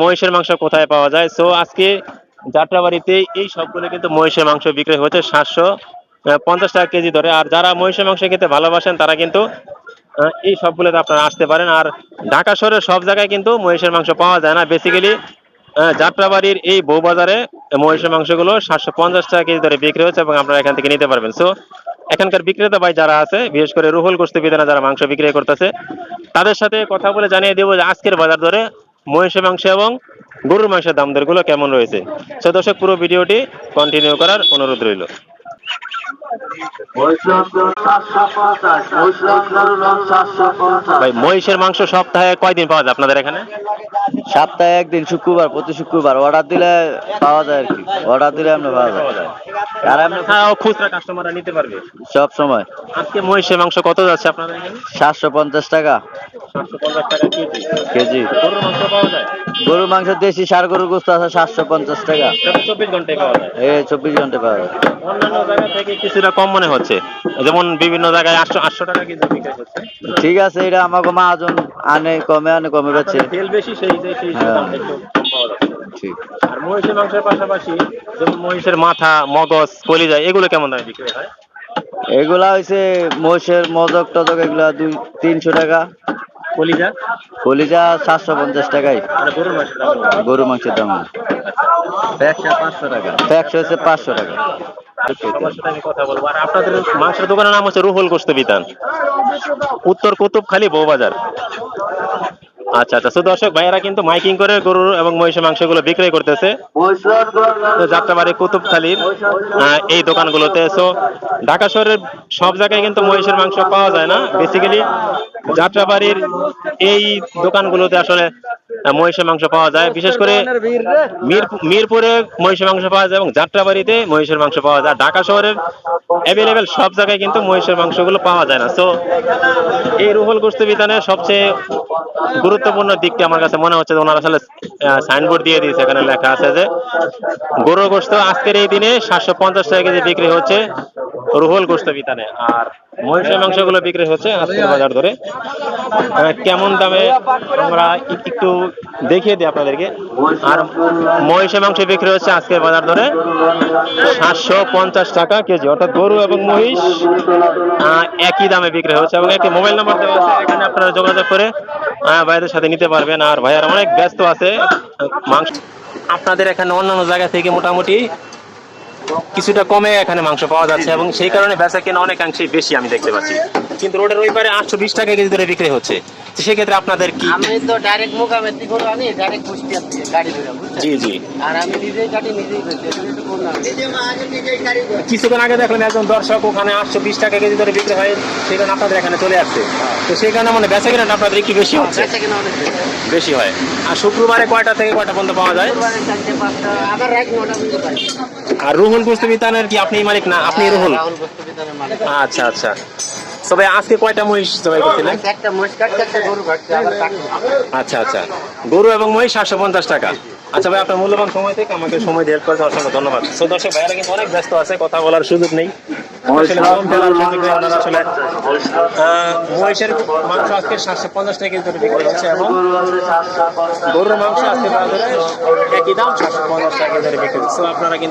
মহিষের মাংস কোথায় পাওয়া যায়? সো আজকে যাত্রাবাড়িতে এই সবগুলো কিন্তু মহিষের মাংস বিক্রি হচ্ছে সাতশো পঞ্চাশ টাকা কেজি ধরে। আর যারা মহিষের মাংস খেতে ভালোবাসেন, তারা কিন্তু এই সবগুলোতে আপনারা আসতে পারেন। আর ঢাকা শহরের সব জায়গায় কিন্তু মহিষের মাংস পাওয়া যায় না। বেসিক্যালি যাত্রাবাড়ির এই বউবাজারে মহিষের মাংসগুলো সাতশো পঞ্চাশ টাকা কেজি ধরে বিক্রি হচ্ছে এবং আপনারা এখান থেকে নিতে পারবেন। সো এখানকার বিক্রেতা ভাই যারা আছে, বিশেষ করে রুহুল গোস্ত বিধানা যারা মাংস বিক্রি করতেছে, তাদের সাথে কথা বলে জানিয়ে দেবো যে আজকের বাজার দরে মহিষের মাংস এবং গরুর মাংসের দাম দরগুলো কেমন রয়েছে? সে দর্শক, পুরো ভিডিওটি কন্টিনিউ করার অনুরোধ রইল। ভাই মহিষের মাংস সপ্তাহে কয়দিন পাওয়া যায় আপনাদের এখানে? সপ্তাহে একদিন শুক্রবার প্রতি শুক্রবার। অর্ডার দিলে পাওয়া যায় আর কি। অর্ডার দিলে আমরা পাওয়া যায়। আর আমরা হ্যাঁ খুচরা কাস্টমাররা নিতে পারবে? সব সময়। আজকে মহিষের মাংস কত যাচ্ছে আপনাদের এখানে? সাতশো পঞ্চাশ টাকা। কেজি। গরুর মাংস পাওয়া যায়? গরুর মাংস দেশি সার গরুর গোস্ত আছে সাতশো পঞ্চাশ টাকা। চব্বিশ ঘন্টায় পাওয়া যায়। এই চব্বিশ ঘণ্টা পাওয়া যায়। অন্যান্য জায়গা থেকে কিছুটা কম মনে হচ্ছে। যেমন বিভিন্ন জায়গায় আটশো আটশো টাকা কেজি বিক্রি হচ্ছে। ঠিক আছে এটা আমাকে মাহাজন আনে কমে আনে কমে বেছে তেল বেশি সেই সেই সেই হ্যাঁ। যাচ্ছে। ঠিক। আর মহিষের মাংসের পাশাপাশি যেমন মহিষের মাথা মগজ কলিজা এগুলো কেমন দামে বিক্রি হয়? এগুলা হয়েছে মোষের মজক টজক এগুলা দুই তিনশো টাকা। কলিজা? কলিজা সাতশো পঞ্চাশ টাকাই গরুর মাংসের দাম? গরু মাংসের দাম। পাঁচশো টাকা। একশো হচ্ছে পাঁচশো টাকা। আপনাদের মাংসের দোকানের নাম হচ্ছে রুহুল আচ্ছা আচ্ছা। দর্শক, ভাইয়েরা কিন্তু মাইকিং করে গরুর এবং মহিষের মাংসগুলো বিক্রয় করতেছে। তো যাত্রাবাড়ি কুতুবখালীর এই দোকানগুলোতে। সো ঢাকা শহরের সব জায়গায় কিন্তু মহিষের মাংস পাওয়া যায় না। বেসিক্যালি যাত্রাবাড়ির এই দোকানগুলোতে আসলে মহিষের মাংস পাওয়া যায়। বিশেষ করে মিরপুরে মহিষের মাংস পাওয়া যায় এবং যাত্রাবাড়িতে মহিষের মাংস পাওয়া যায়। ঢাকা শহরের অ্যাভেলেবেল সব জায়গায় কিন্তু মহিষের মাংসগুলো পাওয়া যায় না। তো এই রুহুল গোস্ত বিতানের সবচেয়ে গুরুত্বপূর্ণ দিকটি আমার কাছে মনে হচ্ছে যে ওনারা আসলে সাইনবোর্ড দিয়ে দিয়েছে। এখানে লেখা আছে যে গরুর গোস্ত আজকের এই দিনে সাতশো পঞ্চাশ টাকা কেজি বিক্রি হচ্ছে। রুহুল গোস্ত বিতানে আর মহিষের মাংসগুলো বিক্রি হচ্ছে আজকের বাজার ধরে। কেমন দামে আমরা একটু দেখিয়ে দিই আপনাদেরকে। আর মহিষের মাংস বিক্রি হচ্ছে আজকের বাজার ধরে সাতশো পঞ্চাশ টাকা কেজি। অর্থাৎ গরু এবং মহিষ একই দামে বিক্রি হচ্ছে এবং একটি মোবাইল নাম্বার দেওয়া আছে। এখানে আপনারা যোগাযোগ করে ভাইদের সাথে নিতে পারবেন। আর ভাইয়ারা অনেক ব্যস্ত আছে, মাংস আপনাদের এখানে অন্যান্য জায়গা থেকে মোটামুটি কিছুটা কমে এখানে মাংস পাওয়া যাচ্ছে এবং সেই কারণে বেচা কেনা অনেকাংশেই বেশি আমি দেখতে পাচ্ছি। কিন্তু রোডের ওই পারে আটশো বিশ টাকা কেজি ধরে বিক্রি হচ্ছে। সেক্ষেত্রে আপনাদের কি? আমি তো ডাইরেক্ট মোকামের করে আনি ডাইরেক্ট কুষ্টিয়ার থেকে গাড়ি ধরে জি জি। আর আমি নিজেই কাটি নিজেই। কিছুক্ষণ আগে দেখলাম একজন দর্শক ওখানে আটশো বিশ টাকা কেজি ধরে বিক্রি হয় সেখানে আপনাদের এখানে চলে আসছে। তো সেই কারণে মানে বেচা কেনাটা আপনাদের একটু বেশি হচ্ছে। কেনা বেশি। হয়। আর শুক্রবারে কয়টা থেকে কয়টা পর্যন্ত পাওয়া যায়? আর রুহুল গোস্ত বিতানের কি আপনি মালিক না? আপনি রুহুল রাহুল বস্তু বিতানের মালিক। আচ্ছা। তবে আজকে কয়টা মহিষ জবাই করছিলেন? আচ্ছা, আচ্ছা আচ্ছা। গরু এবং মহিষ সাতশো পঞ্চাশ টাকা। আচ্ছা ভাই আপনার মূল্যবান সময় থেকে আমাকে সময় দিয়ে হেল্প করেছে অসংখ্য ধন্যবাদ। তো দর্শক ভাইয়ারা কিন্তু অনেক ব্যস্ত আছে কথা বলার সুযোগ নেই। মহিষের মাংস আজকে সাতশো পঞ্চাশ টাকা বিক্রি হচ্ছে এবং গরুর মাংস আজকে বাজারে একই দাম সাতশো পঞ্চাশ টাকা ধরে বিক্রি হচ্ছে। আপনারা কিন্তু